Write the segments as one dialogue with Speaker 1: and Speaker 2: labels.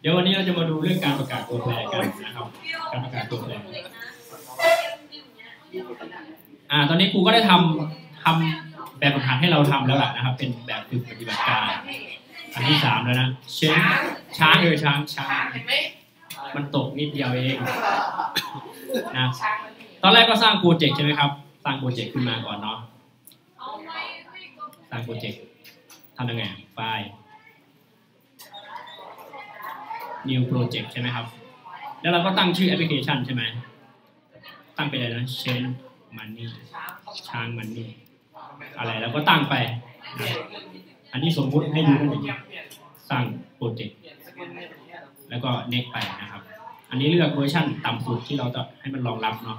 Speaker 1: เดี๋ยววันนี้เราจะมาดูเรื่องการประกาศตัวแปรกันนะครับ การประกาศตัวแปรอ่า ตอนนี้ครูก็ได้ทำทำแบบฝึกหัดให้เราทำแล้วล่ะนะครับ เป็นแบบฝึกปฏิบัติการอันที่สามแล้วนะเชนช้างเออช้างช้าง มันตกนิดเดียวเองนะตอนแรกก็สร้างโปรเจกต์ใช่ไหมครับ สร้างโปรเจกต์ขึ้นมาก่อนเนาะสร้างโปรเจกต์ทำยังไงไฟล์ new project ใช่ไหมครับ แล้วเราก็ตั้งชื่อแอปพลิเคชันใช่ไหม ตั้งไปเลยนะ change money ช้าง money อะไรแล้วก็ตั้งไป อันนี้สมมุติให้ดูสร้างโปรเจกต์ แล้วก็ next ไปนะครับ อันนี้เลือกเวอร์ชันต่ำสุดที่เราจะให้มันรองรับเนาะ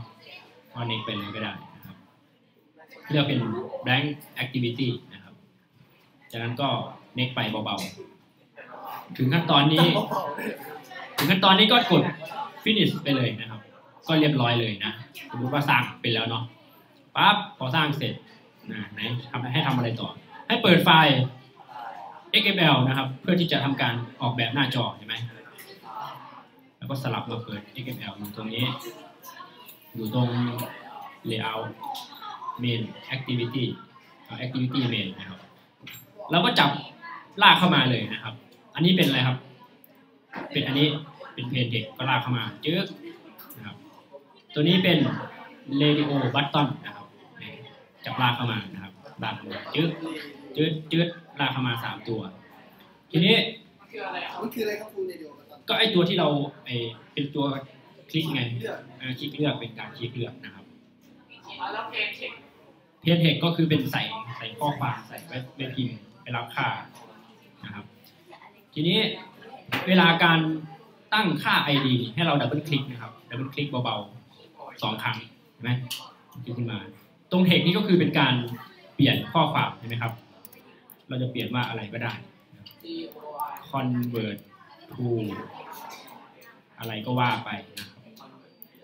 Speaker 1: ก็ next ไปเลยก็ได้นะครับ เลือกเป็น blank activity นะครับ จากนั้นก็ next ไปเบาๆ ถึงขั้นตอนนี้ ถึงขั้นตอนนี้ก็กด finish ไปเลยนะครับ ก็เรียบร้อยเลยนะสมมติว่าสร้างเป็นแล้วเนาะปั๊บพอสร้างเสร็จนะไหนทำให้ทำอะไรต่อ ให้เปิดไฟล์ XML นะครับ เพื่อที่จะทำการออกแบบหน้าจอเห็นไหมแล้วก็สลับมาเปิด XML อยู่ตรงนี้ อยู่ตรง layout main activity เอา activity main นะครับเราก็จับลากเข้ามาเลยนะครับ อันนี้เป็นอะไรครับ เป็นอันนี้เป็นเพนเด็กก็ลากเข้ามาจึ๊กนะครับ ตัวนี้เป็น radio button นะครับนี่จับลากเข้ามานะครับลากเข้ามาจึ๊กจึ๊ดจึ๊ดลากเข้ามาสามตัว ทีนี้
Speaker 2: มันคืออะไรครับคุณในเดียวกัน
Speaker 1: ก็ไอตัวที่เราไอเป็นตัวคลิกไงเออคลิกเลือกเป็นการคลิกเลือกนะครับ
Speaker 3: แล้วเพลงเช็ค
Speaker 1: เพจเทคก็คือเป็นใส่ใส่ข้อความใส่ไว้ไว้พิมพ์ไปรับค่านะครับ ทีนี้เวลาการตั้งค่า ID ให้เราดับเบิลคลิกนะครับดับเบิลคลิกเบาๆสองครั้งเห็นไหมคลิกขึ้นมา ตรงเทคนี้ก็คือเป็นการเปลี่ยนข้อความเห็นไหมครับ เราจะเปลี่ยนว่าอะไรก็ได้ convert to อะไรก็ว่าไปนะครับ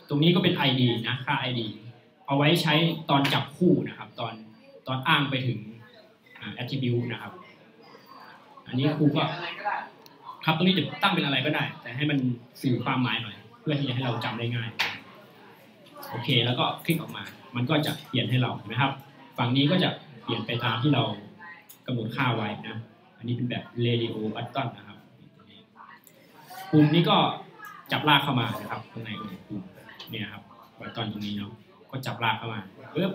Speaker 1: ตรงนี้ก็เป็น ID นะค่า ID เอาไว้ใช้ตอนจับคู่นะครับ ตอนตอนอ้างไปถึง attribute นะครับ อันนี้ครูก็ครับตรงนี้จะตั้งเป็นอะไรก็ได้ แต่ให้มันสื่อความหมายหน่อย เพื่อที่จะให้เราจำได้ง่าย โอเค แล้วก็คลิกออกมา มันก็จะเปลี่ยนให้เราเห็นไหมครับ ฝั่งนี้ก็จะเปลี่ยนไปตามที่เรากำหนดค่าไว้นะ อันนี้เป็นแบบ radio button นะครับปุ่มนี้ก็จับลากเข้ามานะครับข้างในของปุ่มเนี่ยครับ button ตรงนี้เนาะก็จับลากเข้ามาปึ๊บ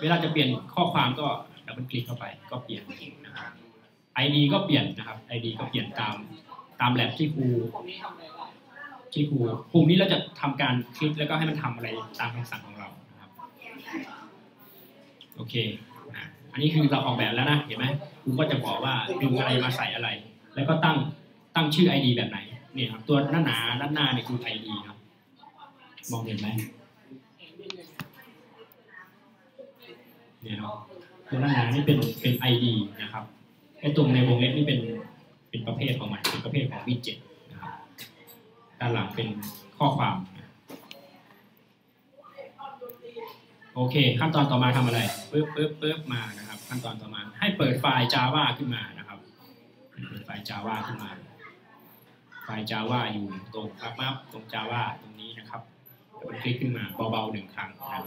Speaker 1: เวลาจะเปลี่ยนข้อความก็ดับเบิลคลิกเข้าไปก็เปลี่ยนนะครับ ID ก็เปลี่ยนนะครับ ID ก็เปลี่ยนตามตามแลบที่ครู
Speaker 3: ที่
Speaker 1: ครูปุ่มนี้เราจะทำการคลิกแล้วก็ให้มันทำอะไรตามคำสั่งของเรานะครับโอเคอันนี้คือเราออกแบบแล้วนะเห็นไหมครูก็จะบอกว่าดึงอะไรมาใส่อะไร แล้วก็ตั้งตั้งชื่อ ID แบบไหนเนี่ยครับตัวหน้าหนาด้านหน้าเนี่ยคือ ID ครับมองเห็นไหมเนี่ยครับตัวหน้าหนานี่เป็นเป็น ID นะครับ ไอ้ตรงในวงเล็บนี่เป็นเป็นประเภทของมันเป็นประเภทของวิจ็ตนะครับด้านหลังเป็นข้อความ โอเค ขั้นตอนต่อมาทำอะไรปึ๊บปึ๊บปึ๊บมานะครับ ขั้นตอนต่อมาให้เปิดไฟล์ Java ขึ้นมานะครับ เปิดไฟล์ Java ขึ้นมา ไฟล์ Java อยู่ตรงครับมาตรง Java ตรงนี้นะครับกดคลิกขึ้นมาเบาๆหนึ่งครั้งนะครับ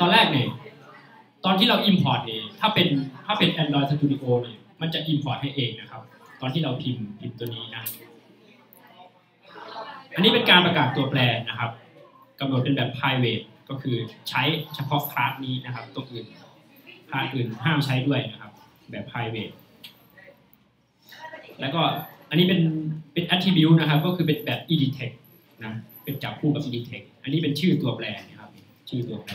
Speaker 1: ตอนแรกเนี่ย ตอนที่เรา import เนี่ยถ้าเป็นถ้าเป็น Android Studio เนี่ยมันจะ import ให้เองนะครับ ตอนที่เราพิมพ์พิมพ์ตัวนี้นะ อันนี้เป็นการประกาศตัวแปรนะครับกำหนดเป็นแบบ private ก็คือใช้เฉพาะคลาสนี้นะครับ ตัวอื่นคลาสอื่นห้ามใช้ด้วยนะครับ แบบ private แล้วก็อันนี้เป็นเป็น attribute นะครับ ก็คือเป็นแบบ edit text นะเป็นจับคู่กับ edit text อันนี้เป็นชื่อตัวแปรนะครับ ชื่อตัวแปร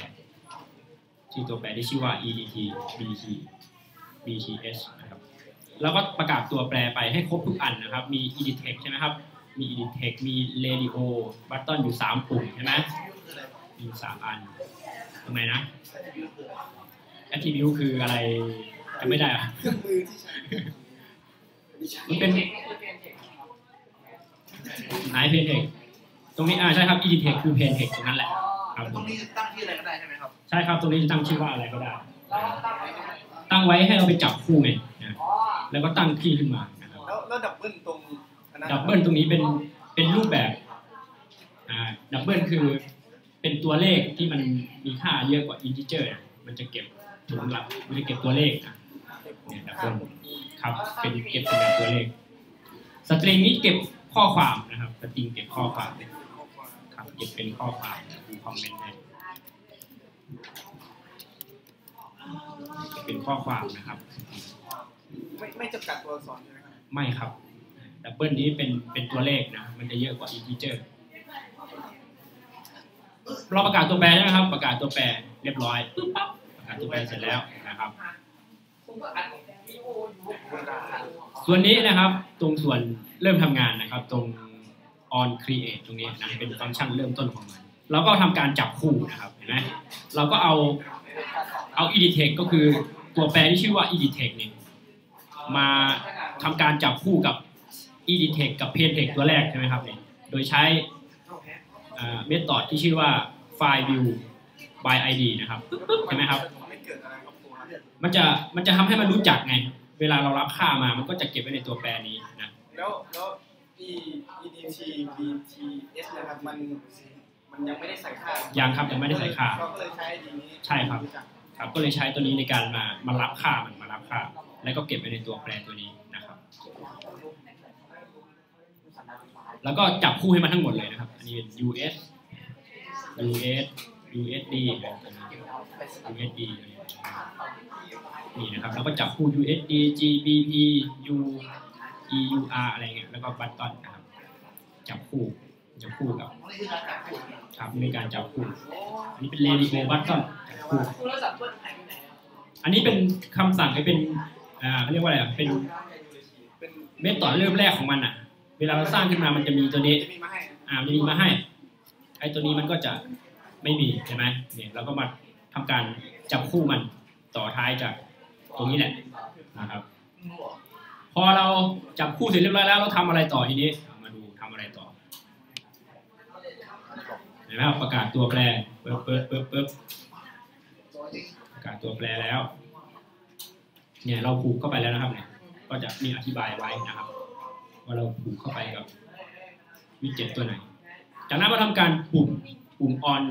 Speaker 1: ชื่อตัวแปรที่ชื่อว่า edt bt bts นะครับ แล้วก็ประกาศตัวแปรไปให้ครบทุกอันนะครับ มี edit text ใช่ไหมครับ มี edit text มี radio button อยู่ 3 ปุ่มใช่ไหมมีอยู่3อันทำไมนะ attribute คืออะไรจำไม่ได้อะ
Speaker 2: เครื่องมือที่ใช้ไม่ใช่
Speaker 1: มันเป็น
Speaker 3: เพลงคือเพลงเช็ค
Speaker 1: ไหน pen text ตรงนี้อ่าใช่ครับ edit text คือ pen text ตรงนั้นแหละ ครับผ
Speaker 2: ตร
Speaker 1: ม
Speaker 2: งนี้ตั้งที่อะไรก็ได้ใช่ไหมครับ
Speaker 1: ใช่ครับตรงนี้จะตั้งชื่อว่าอะไรก็ได้
Speaker 3: แล้วตั้งไว้ตรงไหน
Speaker 1: ตั้งไว้ให้เราไปจับคู่ไงนะ
Speaker 3: อ๋อ
Speaker 1: แล้วก็ตั้งที่ขึ้นมานะครับ
Speaker 2: แล้วแล้วดับเบิลตรงอันนั้น
Speaker 1: ดับเบิลตรงนี้เป็นเป็นรูปแบบอ่าดับเบิลคือเป็นตัวเลขที่มันมีค่าเยอะกว่าอินทิเจอร์ มันจะเก็บถุงหลักมันจะเก็บตัวเลขนะเนี่ยดับเบิลครับเป็นเก็บเป็นแบบตัวเลข สตริงนี้เก็บข้อความนะครับ สตริงเก็บข้อความ ครับเก็บเป็นข้อความดูคอมเมนต์ให้เก็บเป็นข้อความนะครับ
Speaker 2: ไม่ไม่จำกัดตัวอักษรใช่ไหมครับ
Speaker 1: ไม่ครับดับเบิลนี้เป็นเป็นตัวเลขนะ มันจะเยอะกว่าอินทิเจอร์เราประกาศตัวแปรใช่ไหมครับ ประกาศตัวแปรเรียบร้อยปึ๊บปั๊บประกาศตัวแปรเสร็จแล้วนะครับ
Speaker 3: ผมก็อัดวิดีโออยู่
Speaker 1: ส่วนนี้นะครับ ตรงส่วนเริ่มทำงานนะครับ ตรง on create ตรงนี้นะเป็นฟังก์ชันเริ่มต้นของมันเราก็ทำการจับคู่นะครับเห็นไหมเราก็เอาเอา editech ก็คือตัวแปรที่ชื่อว่า editech เนี่ยมาทำการจับคู่กับ editech กับ paintech ตัวแรกใช่ไหมครับเนี่ยโดยใช้เมธอดที่ชื่อว่า file view by id นะครับใช่ไหมครับ
Speaker 2: ไม่เกิดอะไรครับครับ
Speaker 1: มันจะมันจะทำให้มันรู้จักไง เวลาเรารับค่ามามันก็จะเก็บไว้ในตัวแปรนี้นะ
Speaker 2: แล้วแล้ว e e d t b t s นะครับมันมันยังไม่ได้ใส่ค่า
Speaker 1: ยังครับยังไม่ได้ใส่ค่า
Speaker 2: เราก็เลยใช้ดีนี้
Speaker 1: ใช่ครับครับก็เลยใช้ตัวนี้ในการมามารับค่ามันมารับค่า แล้วก็เก็บไว้ในตัวแปรตัวนี้นะครับ แล้วก็จับคู่ให้มันทั้งหมดเลยนะครับ อันนี้เป็น US US USD ตัวนี้ USD นี่นะครับแล้วก็จับคู่ USD GBP U EUR อะไรเงี้ยแล้วก็บัตตอนครับจับคู่จับคู่กับครับมีการจับคู่อันนี้เป็น radio button จับคู่
Speaker 3: โทรศัพท์เปิดหายไปไหนอั
Speaker 1: นนี้เป็นคำสั่งให้เป็นอ่าเขาเรียกว่าอะไรอะเป็น
Speaker 2: เป็น
Speaker 1: เมธอดเริ่มแรกของมันอะ เวลาเราสร้างขึ้นมามันจะมีตัวนี้อ่ามันจะมีมาให้ไอ้ตัวนี้มันก็จะไม่มีใช่ไหมเนี่ยเราก็มาทำการจับคู่มันต่อท้ายจากตรงนี้แหละนะครับ พอเราจับคู่เสร็จเรียบร้อยแล้วเราทำอะไรต่อทีนี้มาดูทำอะไรต่อเห็นไหมครับประกาศตัวแปรเปิ๊บเปิ๊บเปิ๊บเปิ๊บประกาศตัวแปรแล้ว เนี่ยเราผูกเข้าไปแล้วนะครับเนี่ย ก็จะมีอธิบายไว้นะครับ ว่าเราผูกเข้าไปกับวิดเจ็ตตัวไหน จากนั้นมาทำการปุ่มปุ่ม on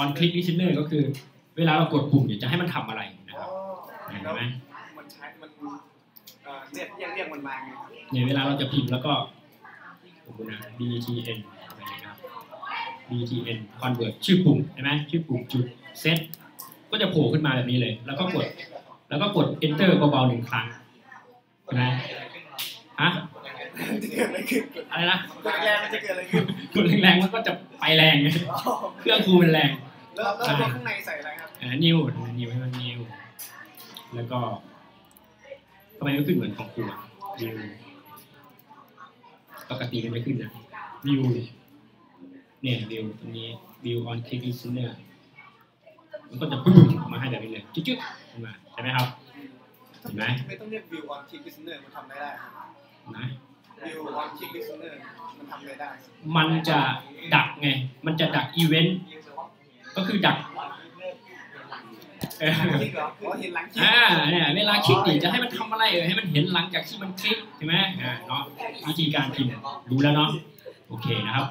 Speaker 1: on click listener ก็คือ เวลาเรากดปุ่มเนี่ยจะให้มันทำอะไรนะครับเห็นไหม
Speaker 2: เอ่อเรียกเรียกเรียกมันมาไงครับ
Speaker 1: เนี่ยเวลาเราจะพิมพ์แล้วก็สมมตินะ btn อะไรอย่างเงี้ยครับ btn convert ชื่อปุ่มใช่ไหมชื่อปุ่มจุด set ก็จะโผล่ขึ้นมาแบบนี้เลย แล้วก็กด แล้วก็กด enter เบาๆหนึ่งครั้งใช่ไหมฮะ
Speaker 2: จะเกิดอะไรขึ้นกด
Speaker 1: อะไรนะ
Speaker 2: กดแรงมันจะเกิดอะไรขึ้น
Speaker 1: กดแรงๆมันก็จะไปแรงไงเครื่องครูมันแรง
Speaker 2: แล้วแล้วตัวข้างในใส่อะไรครับ
Speaker 1: อ่านิวนิวให้มันนิวแล้วก็ทำ ไมไม่ขึ้นเหมือนของครูอะนิวปกติมันไม่ขึ้นนะวิวเนี่ยวิวตรงนี้วิว on click listener มันก็จะปึ้งออกมาให้แบบนี้เลยจึ๊กๆขึ้นมาใช่ไหมครับเห็นไหม
Speaker 2: ไม่ต้องเรียก view on click listener มันทำได้ได้ครับ
Speaker 1: นะ
Speaker 2: view on click listener มันทำได้ได้
Speaker 1: มันจะดักไง มันจะดักอีเวนต์ก็คือดักเออ
Speaker 2: คลิกเหรอเห็นหลังคลิก
Speaker 1: อ่าเนี่ยเวลาคลิกนี่จะให้มันทำอะไรเออให้มันเห็นหลังจากที่มันคลิกใช่ไหมอ่าเนาะวิธีการพิมพ์รู้แล้วเนาะโอเคนะครับ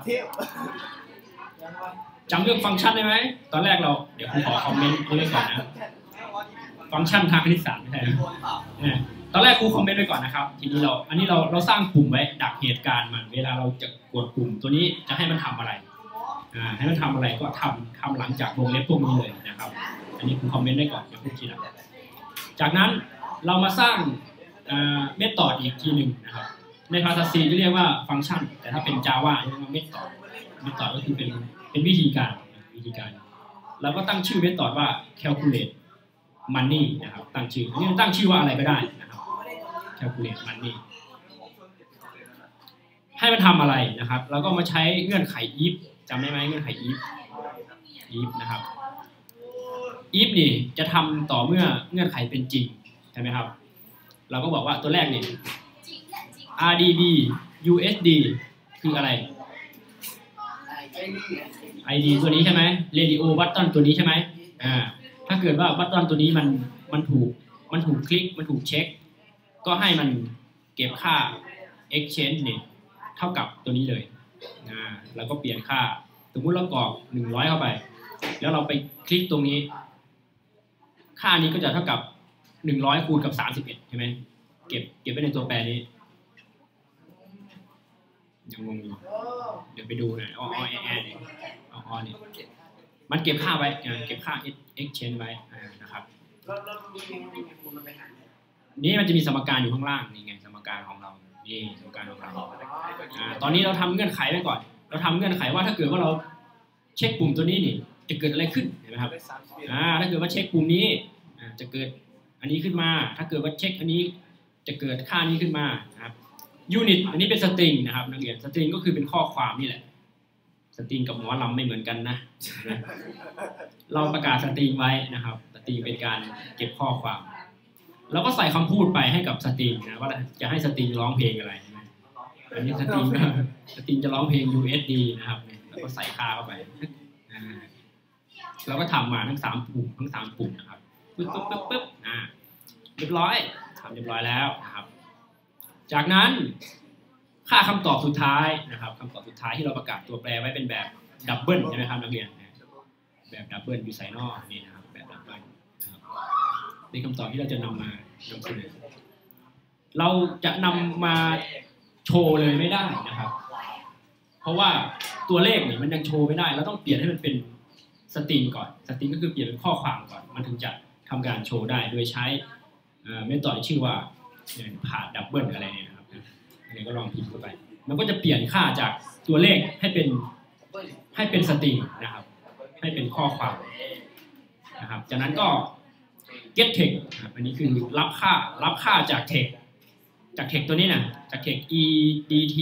Speaker 1: จำเรื่องฟังก์ชันได้ไหมตอนแรกเราเดี๋ยวผมขอคอมเมนต์ตรงนี้ก่อนนะฟังก์ชันทางคณิตศาสตร์ไม่ใช่นะเนี่ยตอนแรกครูคอมเมนต์ไว้ก่อนนะครับ ทีนี้เรา อันนี้เราเราสร้างปุ่มไว้ดักเหตุการณ์มัน เวลาเราจะกดปุ่มตัวนี้จะให้มันทำอะไร อ่า ให้มันทำอะไรก็ทำทำหลังจากวงเล็บพวกนี้เลยนะครับ อันนี้ครูคอมเมนต์ไว้ก่อนอย่าพูดทีหลังจากนั้นเรามาสร้างเมธอดอีกทีหนึ่งนะครับ ในภาษา C จะเรียกว่าฟังก์ชัน แต่ถ้าเป็น Java เรียกว่าเมธอดเมธอดก็คือเป็นเป็นวิธีการวิธีการเราก็ตั้งชื่อเมธอดว่า calculate money นะครับตั้งชื่อนนี้ตั้งชื่อว่าอะไรก็ได้นะครับ calculate money ให้มันทำอะไรนะครับ แล้วก็มาใช้เงื่อนไข if จำได้ไหมเงื่อนไข if if นะครับ if นี่จะทำต่อเมื่อเงื่อนไขเป็นจริงใช่ไหมครับ เราก็บอกว่าตัวแรกนี่ RDB USD คืออะไร ID ตัวนี้ใช่ไหม Radio button ตัวนี้ใช่ไหมอ่าถ้าเกิดว่า button ตัวนี้มันมันถูกมันถูกคลิกมันถูกเช็ค ก็ให้มันเก็บค่า exchange นี่เท่ากับตัวนี้เลยนะแล้วก็เปลี่ยนค่า สมมติเรากรอกหนึ่งร้อยเข้าไป แล้วเราไปคลิกตรงนี้ ค่านี้ก็จะเท่ากับหนึ่งร้อยคูณกับสามสิบเอ็ดใช่ไหมเก็บเก็บไว้ในตัวแปรนี้ยังงงอยู่เดี๋ยวไปดูหน่อยอ้ออ้อแอแอเนี่ยอ้ออ้อเนี่ยมันเก็บค่าไว้อ่าเก็บค่า exchange ไว้อ่านะครับ
Speaker 2: แล้วแล้วมีมีมีคูณมันไปหา
Speaker 1: นี่มันจะมีสมการอยู่ข้างล่างนี่ไงสมการของเรานี่สมการของเราอ่าตอนนี้เราทำเงื่อนไขไว้ก่อน เราทำเงื่อนไขว่าถ้าเกิดว่าเราเช็คปุ่มตัวนี้นี่จะเกิดอะไรขึ้นเห็นไหมครับ
Speaker 2: ได้สามสิบเอ็ด
Speaker 1: อ่าถ้าเกิดว่าเช็คปุ่มนี้อ่า จะเกิดอันนี้ขึ้นมา ถ้าเกิดว่าเช็คอันนี้จะเกิดค่านี้ขึ้นมานะครับยูนิตอันนี้เป็นสตริงนะครับนักเรียนสตริงก็คือเป็นข้อความนี่แหละสตริงกับหมอลำไม่เหมือนกันนะ เราประกาศสตริงไว้นะครับสตริงเป็นการเก็บข้อความเราก็ใส่คำพูดไปให้กับสตริงนะว่าจะให้สตริงร้องเพลงอะไรอันนี้สตริงสตริงจะร้องเพลง USD นะครับแล้วก็ใส่ค่าเข้าไปอ่าเราก็ทำมาทั้งสามปุ่มทั้งสามปุ่มนะครับ ปึ๊บปึ๊บปึ๊บปึ๊บอ่าเรียบร้อยทำเรียบร้อยแล้วนะครับ จากนั้นค่าคำตอบสุดท้ายนะครับคำตอบสุดท้ายที่เราประกาศตัวแปรไว้เป็นแบบดับเบิลใช่ไหมครับนักเรียนแบบดับเบิลอยู่ไซนอนี่นะครับแบบดับเบิลนะครับเป็นคำตอบที่เราจะนำมานำเสนอเราจะนำมาโชว์เลยไม่ได้นะครับ เพราะว่าตัวเลขนี่มันยังโชว์ไม่ได้เราต้องเปลี่ยนให้มันเป็นสตริงก่อน สตริงก็คือเปลี่ยนเป็นข้อความก่อน มันถึงจะ ทำการโชว์ได้โดยใช้เมธอดชื่อว่าผ่าดับเบิลอะไรเนี่ยนะครับอันนี้ก็ลองพิมพ์เข้าไป มันก็จะเปลี่ยนค่าจากตัวเลขให้เป็นให้เป็นสตริงนะครับ ให้เป็นข้อความนะครับ จากนั้นก็ get text นะคอันนี้คือรับค่ารับค่าจาก text จาก text ตัวนี้นะจาก text edt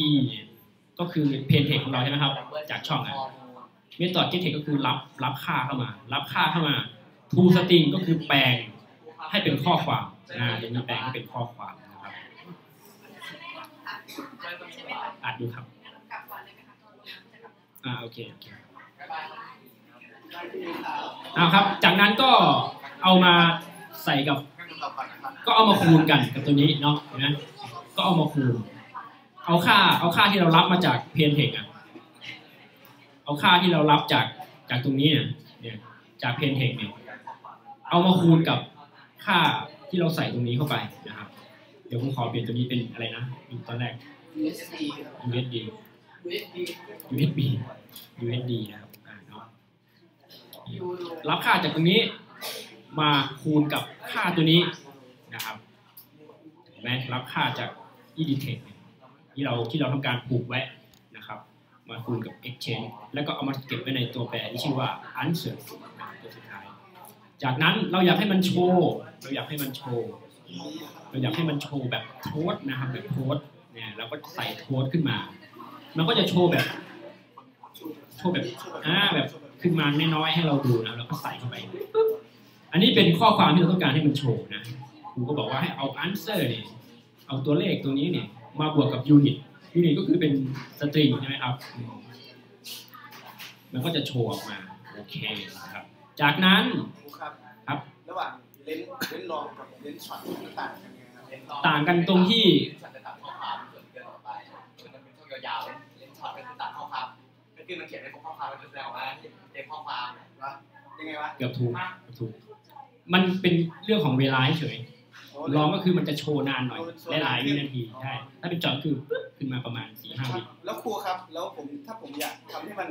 Speaker 1: ก็คือ plain text ของเราใช่ไหมครับ จากช่องอะ method get text ก็คือรับรับค่าเข้ามา รับค่าเข้ามา to string ก็คือแปลงให้เป็นข้อความอ่าตรงนี้แปลงให้เป็นข้อความนะครับอ่านดูครับอ่าโอเคโอเคอ่าครับ จากนั้นก็เอามาใส่กับ ก็เอามาคูณกันกับตัวนี้เนาะเห็นไหมก็เอามาคูณ เอาค่า เอาค่าที่เรารับมาจากเพนเทคอะเอาค่าที่เรารับจากจากตรงนี้เนี่ยเนี่ยจากเพนเทคเนี่ย เอามาคูณกับค่าที่เราใส่ตรงนี้เข้าไปนะครับ เดี๋ยวผมขอเปลี่ยนตัวนี้เป็นอะไรนะตอนแรก
Speaker 2: USD ครับ
Speaker 1: USD
Speaker 3: USD
Speaker 1: USB USD นะครับอ่าเนาะรับค่าจากตรงนี้มาคูณกับค่าตัวนี้นะครับเห็นไหมรับค่าจาก edtech เนี่ยที่เราที่เราทำการผูกไว้นะครับ มาคูณกับ exchange แล้วก็เอามาเก็บไว้ในตัวแปรที่ชื่อว่า answer จากนั้นเราอยากให้มันโชว์เราอยากให้มันโชว์เราอยากให้มันโชว์แบบโทสนะครับแบบโทสเนี่ยเราก็ใส่โทสขึ้นมา มันก็จะโชว์แบบ โชว์แบบอ่าแบบขึ้นมาน้อยๆให้เราดูนะแล้วก็ใส่เข้าไปอันนี้เป็นข้อความที่เราต้องการให้มันโชว์นะครูก็บอกว่าให้เอา answer เนี่ยเอาตัวเลขตัวนี้เนี่ยมาบวกกับ unit unit ก็คือเป็นสตริงใช่ไหมครับ มันก็จะโชว์ออกมา โอเคนะครับ จากนั้น
Speaker 2: ครูครับ
Speaker 1: ครับ
Speaker 2: ระหว่างเลนส์เลนส์ลองกับเลนส์ช็อตมันต่างกันยังไงครับ
Speaker 1: ต่างกันตรงที่
Speaker 3: ฉันจะตัดข้อความส่วนเกินออกไปมันเป็นช่วงยาวๆเล่นช็อตก็คือตัดข้อความก็คือมันเขียนในข้อความมันจะแสดงออกมาเต็มข้อความ
Speaker 2: วะยังไงวะ
Speaker 1: เกือบถูกเกือบถูก มันเป็นเรื่องของเวลาเฉย
Speaker 2: โอ้
Speaker 1: ลองก็คือมันจะโชว์นานหน่อยหลายๆวินาทีใช่ถ้าเป็นจอดคือปึ๊บขึ้นมาประมาณสี่ห้า
Speaker 2: ครั
Speaker 1: วิ
Speaker 2: บแล้วครูครับ แล้วผมถ้าผมอยากทำให้มัน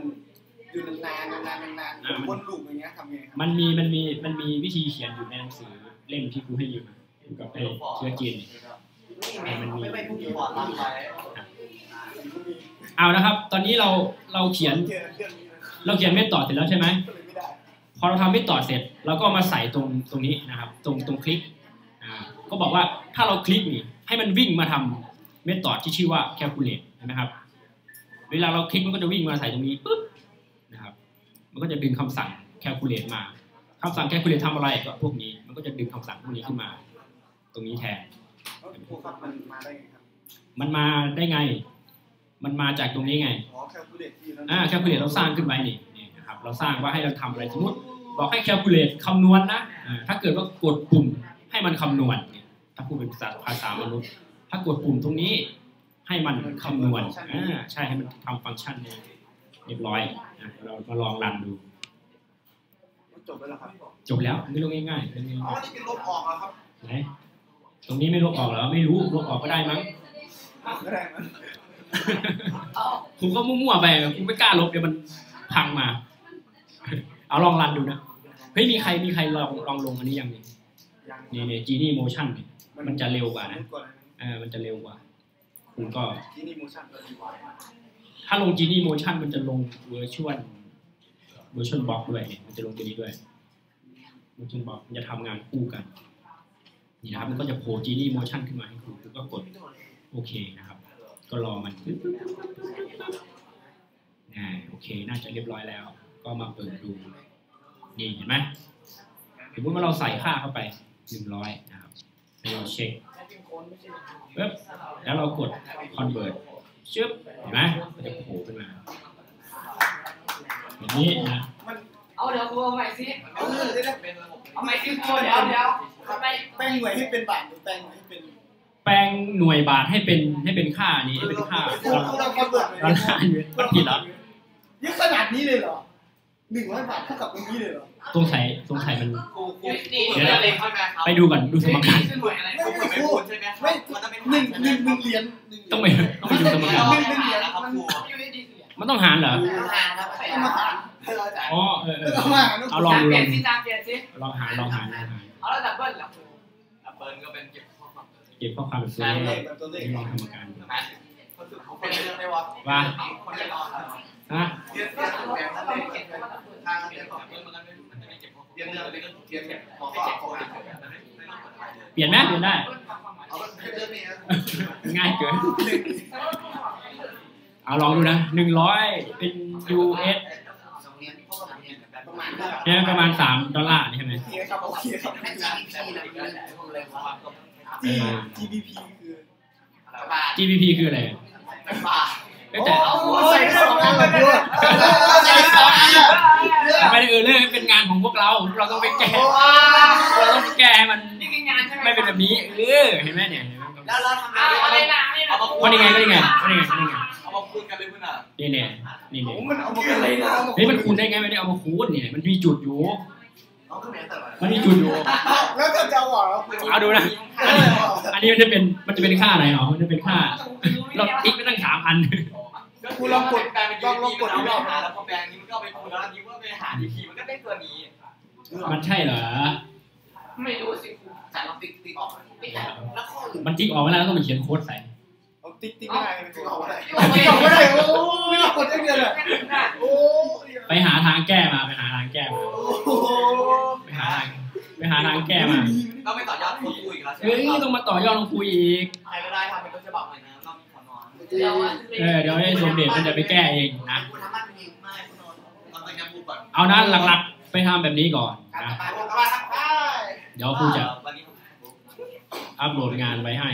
Speaker 2: อยู่นานๆนานๆนานๆวนลูปอย่างเงี้ยทำไงครับ
Speaker 1: มันมีมันมีมันมีวิธีเขียนอยู่ในหนังสือเล่มที่ครูให้ยืมอยู่กับไอ้เชื้อจีนมันมี
Speaker 3: ไม่ไม่พูดถึงความรักไป
Speaker 1: เอานะครับ ตอนนี้เราเราเขียน
Speaker 2: เจอเรื่องนี้นะ
Speaker 1: เราเขียนเมธอดเสร็จแล้วใช่ไหม
Speaker 2: ก็เลยไม่ได้
Speaker 1: พอเราทำเมธอดเสร็จเราก็เอามาใส่ตรงตรงนี้นะครับ ตรงตรงคลิกอ่าก็บอกว่าถ้าเราคลิกนี่ให้มันวิ่งมาทำเมธอดที่ชื่อว่า calculate เห็นไหมครับ เวลาเราคลิกมันก็จะวิ่งมาใส่ตรงนี้ปุ๊บนะครับ มันก็จะดึงคำสั่ง calculate มาคำสั่ง calculate ทำอะไรก็พวกนี้ มันก็จะดึงคำสั่งพวกนี้ขึ้นมา ตรงนี้แทน
Speaker 2: แล้วครูครับมันมาได้ไงครับ
Speaker 1: มันมาได้ไง มันมาจากตรงนี้ไง
Speaker 2: อ๋อแคลคูลเลตที่นั่น
Speaker 1: อ่า calculate เราสร้างขึ้นไว้นี่นี่นะครับ เราสร้างว่าให้เราทำอะไรสมมติ บอกให้ calculate คำนวณนะอ่าถ้าเกิดว่ากดปุ่มให้มันคำนวณเนี่ยทถ้าพูดเป็นภาษาภาษามนุษย์ ถ้ากดปุ่มตรงนี้ให้มันคำนวณอ่าใช่ให้มันทำฟังก์ชันเนี่ย เรียบร้อยนะเรามาลองรันดู
Speaker 2: จบแล้วเหรอครับ
Speaker 1: จบแล้วไม่รู้ง่ายๆเรื่อง
Speaker 3: อ๋อ
Speaker 1: ง่าย
Speaker 3: นี่เป็นลบออกแล้วครับ
Speaker 1: ๆไหนตรงนี้ไม่ลบออกแล้วไม่รู้ลบออกก็ได้มั้ง
Speaker 2: ก็ได้มั้ย
Speaker 1: ผมก็มั่วๆไปผมไม่กล้าลบเดี๋ยวมันพังมา เอาลองรันดูนะเฮ้ยมีใครมีใครลองลองลงอันนี้ยังเนี่ย
Speaker 2: ยัง
Speaker 1: นี่เนี่ยจีนี่โมชั่นเนี่ยมันจะเร็วกว่านะ
Speaker 2: กว่า
Speaker 1: เออมันจะเร็วกว่า คุณก็
Speaker 2: ที่นี่โมชั่นก็ดีกว่า
Speaker 1: ถ้าลงจีนี่โมชั่นมันจะลงเวอร์ชวลเวอร์ชวลบล็อกด้วยมันจะลงตัวนี้ด้วยเวอร์ชวลบล็อกมันจะทำงานคู่กัน นี่นะครับมันก็จะโผล่จีนี่โมชั่นขึ้นมาให้คุณคุณก็กดโอเคนะครับ ก็รอมันอ่าโอเค น่าจะเรียบร้อยแล้ว ก็มาเปิดดูนี่เห็นไหมสมมติว่าเราใส่ค่าเข้าไปหนึ่งร้อยนะครับแล้วเราเช็คปึ๊บแล้วเรากด convert ชึบเห็นไหมมันจะโผล่ขึ้นมาแบบนี้นะ
Speaker 2: มัน
Speaker 4: เอาเดี๋ยวครูเอาใหม่สิ
Speaker 2: เออได้ได้
Speaker 3: เป็นระบบ
Speaker 4: เอาใหม่สิครูเดี๋ยวเดี๋ยวทำไม
Speaker 2: แป้งหน่วยให้เป็นบาทหรือแป้งหน่วยให้เป็น
Speaker 1: แปลงหน่วยบาทให้เป็นให้เป็นค่านี้ให้เป็นค่า
Speaker 2: ครูครูเราคอนเวิร์ต
Speaker 1: ดอลลาร์อยู่มันผิดเหรอ
Speaker 2: เยอะขนาดนี้เลยเหรอหนึ่งร้อยบาทเท่ากับตรงนี้เลยเหรอ
Speaker 1: สงสัยสงสัยมัน
Speaker 3: ครูครู
Speaker 4: นี่
Speaker 3: เดี๋ยวเองเข้าใจครับ
Speaker 1: ไปดูก่อนดูสมการ
Speaker 4: ขึ้นหน่วยอะไร
Speaker 3: ครูไม่พูดใช่ไหมครับ
Speaker 2: ไม่
Speaker 3: มันต้องเป็น
Speaker 2: หนึ่งหนึ่งหนึ่งเหรียญหนึ่งเหรียญ
Speaker 1: ต้องไปต้องไปดูสมการ
Speaker 2: หนึ่งหนึ่งเหรียญ
Speaker 3: นะครับครู
Speaker 4: อยู่ในดีเสีย
Speaker 1: มันต้องหารเหรอ
Speaker 2: ต้องมาหา
Speaker 1: อ๋อเออเออ
Speaker 2: ต้องมาหา
Speaker 1: เอาลองดู
Speaker 4: เป
Speaker 1: ล
Speaker 4: ลี่
Speaker 1: อยง
Speaker 4: น
Speaker 1: ดู
Speaker 4: สิจานเปลี่ยนสิ
Speaker 1: ลองหารลองหารลองหาร
Speaker 4: เอาแล้วดับเบิ้ลเหรอครู
Speaker 3: ดับเบิลก็เป็นเก็บข้อความ
Speaker 1: เก็บข้อความเป็นตัว
Speaker 2: ตัว
Speaker 1: เล
Speaker 2: เล
Speaker 1: ข
Speaker 2: ขแบบตัวเลข
Speaker 1: ลองทำการดู
Speaker 3: นะคนสุดเขาเป็นเรื่องได้ว่า
Speaker 1: ว่า
Speaker 3: คนไม่นอน
Speaker 1: ฮะ
Speaker 3: เรียนเรียนแบบนั้นเลยเก็บทางเรียนของเรื่องมันไม่มันไม่เก็บข้อเรียนเรื่องอะไรก็เรียนเก็บข้อความข้อความมันไม่ไม่ต้องเปิดไป
Speaker 1: เปลี่ยนไหมเปลี่ยนได้
Speaker 3: เอาเรื่องนี้
Speaker 1: ง่ายเกินเอาลองดูนะหนึ่งร้อยเป็น US
Speaker 3: สองเรียนพวกเราเรียนแบบประมาณ
Speaker 1: เนี่ยประมาณสามดอลลาร์ใช่ไหม
Speaker 2: โอเคครับโอเคครับ
Speaker 3: ไม่ใช่ที่เราเรียนพวกเลยความ
Speaker 1: เออ
Speaker 2: GBP คือ
Speaker 3: บาท
Speaker 1: GBP คืออะไร
Speaker 3: บาท
Speaker 1: เอ้ยแต่
Speaker 2: เอาใส่สองอันเลยด้วยใส่สองอัน
Speaker 1: ไม่ได้เออเรื่องเป็นงานของพวกเรา เราต้องไปแก้ เราต้องไปแก้ให้มัน
Speaker 4: นี่คืองานใช่ไหม
Speaker 1: ไม่เป็นแบบนี้ เออ เห็นไหมเนี่ย
Speaker 3: แล้วเราทำ
Speaker 4: อ้าวอะไรนะนี่นะ
Speaker 1: ก็นี่ไงก็นี่ไงก็นี่ไงก็นี่ไง
Speaker 3: เอามาคูณกันเลยคุณอะ
Speaker 1: นี่เนี่ยนี่เนี่ย
Speaker 2: ผมมันเอามาเป็นอะไรนะ
Speaker 1: เฮ้ยมันคูณได้ไงไม่ได้เอามาคูณเนี่ยมันมีจุดอยู่
Speaker 3: เอาขึ้นมาแต่ละ
Speaker 1: มันมีจุดอยู่
Speaker 2: แล้วก็จะเอาออกแล้ว
Speaker 1: เอาดูนะอันนี้อันนี้มันจะเป็นมันจะเป็นค่าอะไรเนาะมันจะเป็นค่าเราติ๊กไปตั้งสามพัน
Speaker 3: ก็คือลองกดแปลงเป็นยูพีมันเอาไปหาแล้วพอแปลงนี้มันก็เอาไปคูณแล้วนี้ว่าไปหาดีพีมันก็ได้ตัวนี้
Speaker 1: มันใช่เหรอ
Speaker 4: ไม่รู้สิครู
Speaker 3: แต่เราติ๊ก ติ๊กออกแล้วข้ออื่น
Speaker 1: มันติ๊กออกมาแล้วต้องไปเขียนโค้ดใส่
Speaker 2: เอาติ๊กติ๊กไม่ได้มันติ๊กออกไม่ได้
Speaker 4: ที่
Speaker 2: ติ๊กออกไม่ได้โอ้ไม่กดได้เดียวเลยโอ้
Speaker 1: ไปหาทางแก้มาไปหาทางแก้มา
Speaker 2: โห
Speaker 1: ไปหาทางไปหาทางแก้มา
Speaker 3: เราไปต่อยอดคูณอีกแล้วใช่ไห
Speaker 1: เฮ้ย
Speaker 3: ม
Speaker 1: ต้องมาต่อยอดลงคุยอีก
Speaker 3: ใครก็ได้ทำเป็นต้นฉบับใหม่นะเรามีขอนอน
Speaker 4: เดี๋ยว
Speaker 1: เออเดี๋ยวให้สมเด็จมันจะไปแก้เองนะ
Speaker 3: คุณทำมันดีมากคุณนอนเราต้องยังพูดก่อน
Speaker 1: เอานะหลักๆไปทำแบบนี้ก่อนนะ
Speaker 3: ไปพวกเราครับไป
Speaker 1: เดี๋ยวครูจะ
Speaker 3: วันนี้
Speaker 1: อัปโหลดงานไว้ให้